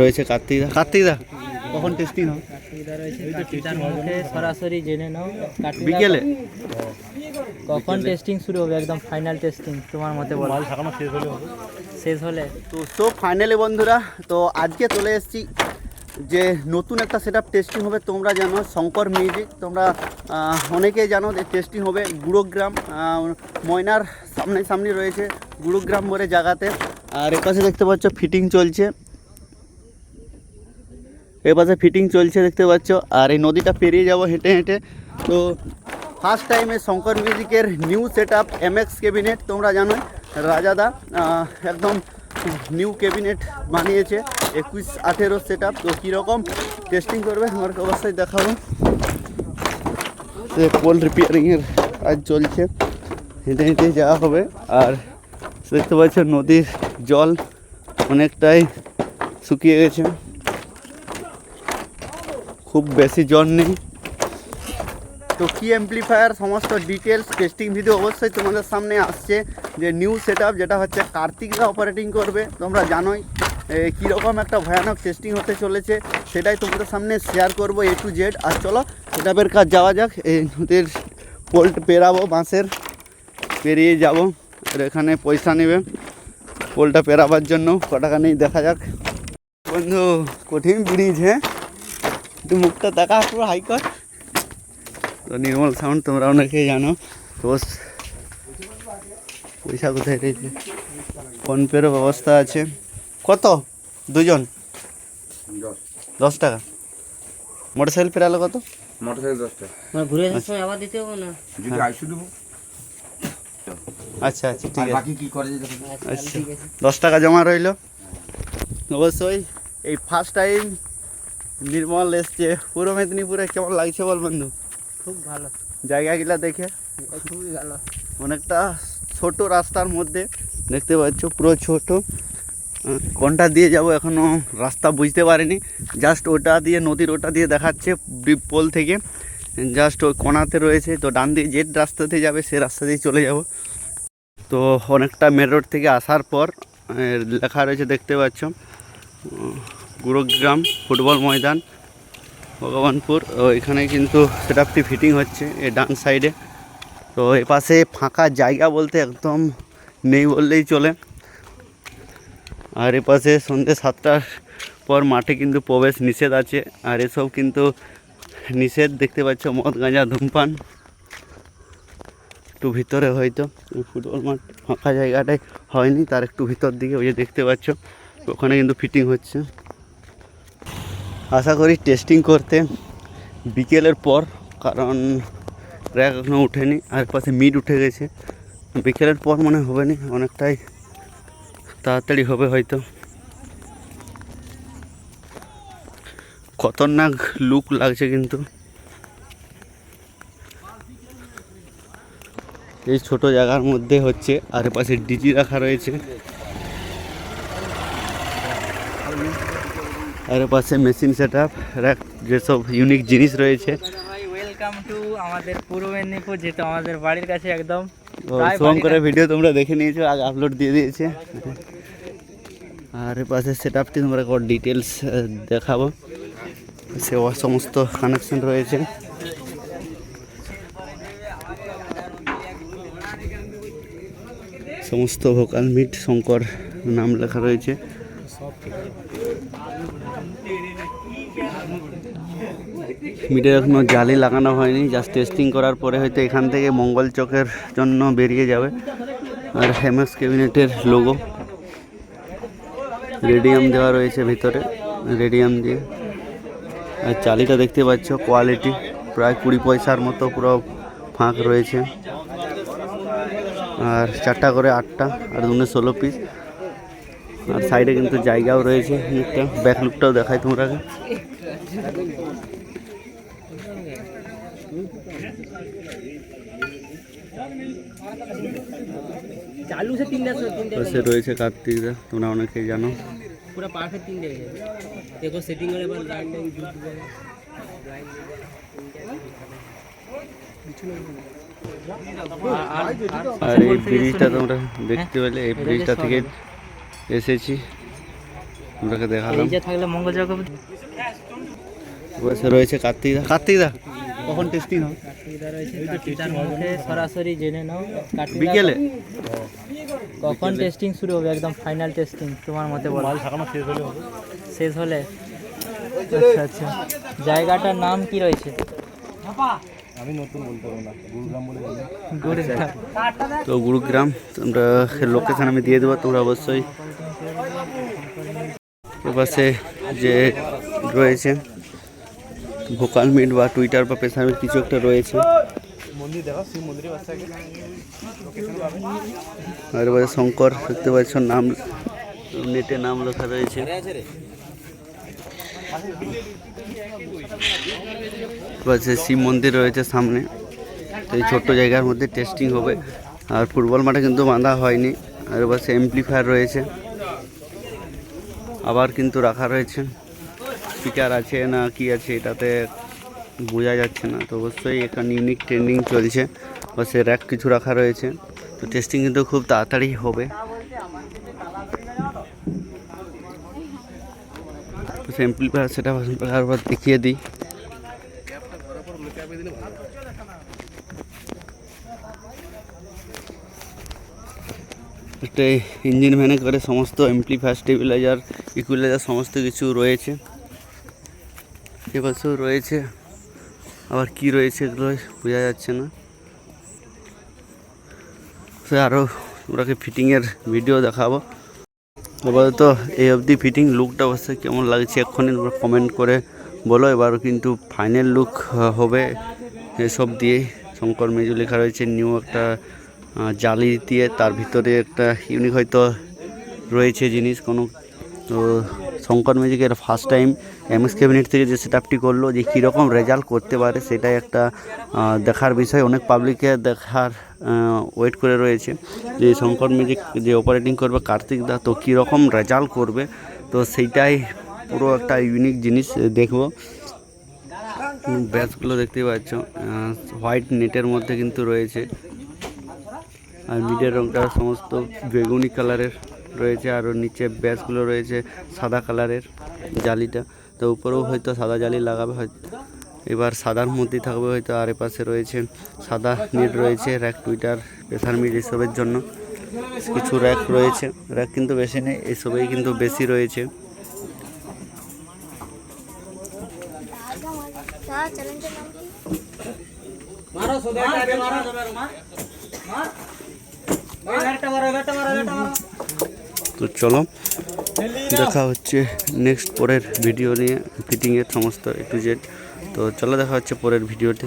রয়েছে কার্তিক দা কার্তিক দা কখন টেস্টিং হবে? কার্তিকদা সরাসরি জেনে নাও বিকেলে? কখন টেস্টিং শুরু হবে? একদম ফাইনাল টেস্টিং তোমার মতে বলো। শেষ হলে তো তো ফাইনালি বন্ধুরা তো আজকে চলে এসেছি যে নতুন একটা সেট আপ টেস্টিং হবে। তোমরা জানো শঙ্কর মিউজিক তোমরা অনেকেই জানো যে টেস্টিং হবে গুরুগ্রাম আহ, ময়নার সামনে সামনে রয়েছে গুরুগ্রাম বলে জায়গাতে। আর এপাশে দেখতে পাচ্ছ ফিটিং চলছে। এপাশে ফিটিং চলছে, দেখতে পাচ্ছ। আর এই নদীটা পেরিয়ে যাব হেঁটে হেঁটে। তো ফার্স্ট টাইমে শঙ্কর মিউজিকের new set up MX cabinet তোমরা জানো রাজাদা একদম নিউ ক্যাবিনেট বানিয়েছে, একুশ আঠেরো সেট আপ তো কীরকম টেস্টিং করবে আমাকে অবশ্যই দেখাবো। সে পোল রিপেয়ারিংয়ের কাজ চলছে। হেঁটে হেঁটে যাওয়া হবে। আর দেখতে পাচ্ছ নদীর জল অনেকটাই শুকিয়ে গেছে। খুব বেশি জল নেই। তো কি অ্যাম্পলিফায়ার সমস্ত ডিটেলস টেস্টিং ভিডিও অবশ্যই তোমাদের সামনে আসছে। যে নিউ সেট যেটা হচ্ছে কার্তিকরা অপারেটিং করবে, তোমরা জানোই কীরকম একটা ভয়ানক টেস্টিং হতে চলেছে, সেটাই তোমাদের সামনে শেয়ার করব এ টু জেড আর চলো সেটাপের কাজ যাওয়া যাক, এই নদীর পোল্ট পেরাবো, বাঁশের, পেরিয়ে যাব। আর এখানে পয়সা নেবে পোলটা পেরাবার জন্য ক টাকা নেই দেখা যাক। বন্ধু, কঠিন ব্রিজ হ্যাঁ? একটু মুখটা দেখা পুরো হাই কর তো নির্মল সাউন্ড তোমরা অনেকেই জানো। তো পয়সা কোথায় রয়েছে ফোনপেরও ব্যবস্থা আছে। কত? দুজন দশ। টাকা। মোটর সাইকেল ফেরালো কত? মোটরসাইকেল দশটা মানে ঘুরে সময় আবার দিতে হবে না? যদি আইসু দেবো। আচ্ছা আচ্ছা ঠিক আছে। বাকি কি করে আচ্ছা দশ টাকা জমা রইল। অবশ্যই এই ফার্স্ট টাইম নির্মল এসছে। পূর্ব মেদিনীপুরে কেমন লাগছে বল বন্ধু? খুব ভালো। জায়গাগুলা দেখে। খুবই ভালো। অনেকটা ছোট রাস্তার মধ্যে দেখতে পাচ্ছ পুরো ছোট। কোনটা দিয়ে যাব এখনও রাস্তা বুঝতে পারিনি। জাস্ট ওটা দিয়ে নদীর ওটা দিয়ে দেখাচ্ছে ডিপ পোল থেকে। জাস্ট ওই কোনাতে রয়েছে তো ডান দিয়ে যে রাস্তাতে যাবে সে রাস্তা দিয়ে চলে যাব। তো অনেকটা মেন রোড থেকে আসার পর লেখা রয়েছে দেখতে পাচ্ছ। গুরুগ্রাম ফুটবল ময়দান, ভগবানপুর। এখানে কিন্তু সেটআপটি ফিটিং হচ্ছে এ ডান সাইডে। তো এপাশে ফাঁকা জায়গা বলতে একদম নেই বললেই চলে। আর এপাশে সন্ধ্যে সাতটার পর মাঠে কিন্তু প্রবেশ নিষেধ আছে। আর এসব কিন্তু নিষেধ দেখতে পাচ্ছ মদ, গাঁজা, ধূমপান। একটু ভিতরে হয়তো ফুটবল মাঠ ফাঁকা জায়গাটায় হয়নি, তার একটু ভিতর দিকে ওই যে দেখতে পাচ্ছ। ওখানে কিন্তু ফিটিং হচ্ছে। আশা করি টেস্টিং করতে বিকেলের পর, কারণ র্যাক এখনও উঠেনি, আর পাশে মিড উঠে গেছে। বিকেলের পর মনে হবে না, অনেকটাই তাড়াতাড়ি হবে হয়তো। খতরনাক লুক লাগছে কিন্তু। এই ছোট জায়গার মধ্যে হচ্ছে, আর পাশে ডিজি রাখা রয়েছে। আর পাশে মেশিন সেট আপ যেসব ইউনিক জিনিস রয়েছে। ওয়েলকাম টু আমাদের পূর্ব মেদিনীপুর যেটা আমাদের বাড়ির কাছে একদম। ও প্রায় ভিডিও তোমরা দেখে নিয়েছো আগে আপলোড দিয়ে দিয়েছে। আর পাশে সেট আপটি তোমরা ডিটেলস দেখাবো। সে সমস্ত কানেকশন রয়েছে। সমস্ত ভোকাল মিট শঙ্কর নাম লেখা রয়েছে। মিটে এখনও জালি লাগানো হয়নি জাস্ট টেস্টিং করার পরে হয়তো এখান থেকে মঙ্গল চকের জন্য বেরিয়ে যাবে। আর হেমাস ক্যাবিনেটের লোগো রেডিয়াম দেওয়া রয়েছে ভিতরে, রেডিয়াম দিয়ে। আর চালিটা দেখতে পাচ্ছ কোয়ালিটি প্রায় কুড়ি পয়সার মতো পুরো ফাঁক রয়েছে। আর চারটা করে আটটা, আর দুনে ষোলো পিস আর সাইডে কিন্তু জায়গাও রয়েছে একটা ব্যাক লুকটাও দেখায় তোমরা চালু সে তিনটা তিনটে পাশে রয়েছে কার্তিকদা তোমরা অনেকেই জানো। পুরো পারফেক্ট দেখো সেটিং করে এবার লাইন আর এই ব্রিজটা তোমরা দেখতে পেলে এই ব্রিজটা থেকে এসেছি। তোমরাকে দেখালাম। থাকলে মঙ্গল বসে রয়েছে কার্তিক দা কার্তিক দা কখন টেস্টিং হবে? কার্তিকদা রয়েছে কার্তিকদার মুখে সরাসরি জেনে নাও। বিকেলে? কখন টেস্টিং শুরু হবে? একদম ফাইনাল টেস্টিং তোমার মতে বলো। শেষ হলে আচ্ছা আচ্ছা। জায়গাটার নাম কি রয়েছে? গুরুগ্রাম তো গুরুগ্রাম তোমরা লোকেশন আমি দিয়ে দেবো তোমরা অবশ্যই এপাশে যে রয়েছে ভোকাল মিট বা টুইটার বা পেশার মিট কিছু একটা রয়েছে। শঙ্কর দেখতে পাচ্ছ নাম নেটে নাম লেখা রয়েছে। পাশে শিব মন্দির রয়েছে সামনে। তো এই ছোট্ট জায়গার মধ্যে টেস্টিং হবে। আর ফুটবল মাঠে কিন্তু বাঁধা হয়নি। আর পাশে এমপ্লিফায়ার রয়েছে। আবার কিন্তু রাখা রয়েছে। স্পিকার আছে না কি আছে, এটাতে বোঝা যাচ্ছে না। তো অবশ্যই এখানে ইউনিক ট্রেন্ডিং চলছে পাশে র্যাক কিছু রাখা রয়েছে। তো টেস্টিং কিন্তু খুব তাড়াতাড়ি হবে। এমপ্লিফায়ার সেটা আবার দেখিয়ে দিই। একটা ইঞ্জিন ভ্যানে করে সমস্ত এমপ্লিফায়ার স্টেবিলাইজার ইকুইলাইজার সমস্ত কিছু রয়েছে। এপাশেও রয়েছে। আবার কি রয়েছে এগুলো বোঝা যাচ্ছে না। সে আরও ওরাকে ফিটিংয়ের ভিডিও দেখাবো। আপাতত এই অবধি ফিটিং লুকটা অবশ্যই কেমন লাগছে এক্ষুনি কমেন্ট করে বলো। এবার কিন্তু ফাইনাল লুক হবে এসব দিয়ে শঙ্কর মেজু লেখা রয়েছে নিউ একটা জালি দিয়ে তার ভিতরে একটা ইউনিক হয়তো রয়েছে জিনিস। কোনো, তো শঙ্কর ম্যাজিকের ফার্স্ট টাইম এমএস ক্যাবিনেট থেকে যে সেটআপটি করল, যে কীরকম রেজাল্ট করতে পারে সেটাই একটা দেখার বিষয়। অনেক পাবলিকে দেখার ওয়েট করে রয়েছে যে শঙ্কর ম্যাজিক যে অপারেটিং করবে কার্তিক দা, তো কীরকম রেজাল্ট করবে, তো সেইটাই পুরো একটা ইউনিক জিনিস দেখব। ব্যাচগুলো দেখতেই পাচ্ছ হোয়াইট নেটের মধ্যে কিন্তু রয়েছে। আর মিডের রংটা সমস্ত বেগুনি কালারের রয়েছে আর নিচে ব্যাসগুলো রয়েছে সাদা কালারের জালিটা। তো উপরেও হয়তো সাদা জালি লাগাবে, হয়তো এবার সাদার মধ্যেই থাকবে, হয়তো আর এপাশে রয়েছে সাদা নেট রয়েছে, র্যাক টুইটার প্রেসার মিট এসবের জন্য কিছু র্যাক রয়েছে। র্যাক কিন্তু বেশি নেই, এসবেই কিন্তু বেশি রয়েছে। স্যার চ্যালেঞ্জের নাম কি তো চলো, দেখা হচ্ছে নেক্সট পরের ভিডিও নিয়ে ফিটিংয়ের সমস্ত এ টু জেড তো চলো দেখা হচ্ছে পরের ভিডিওতে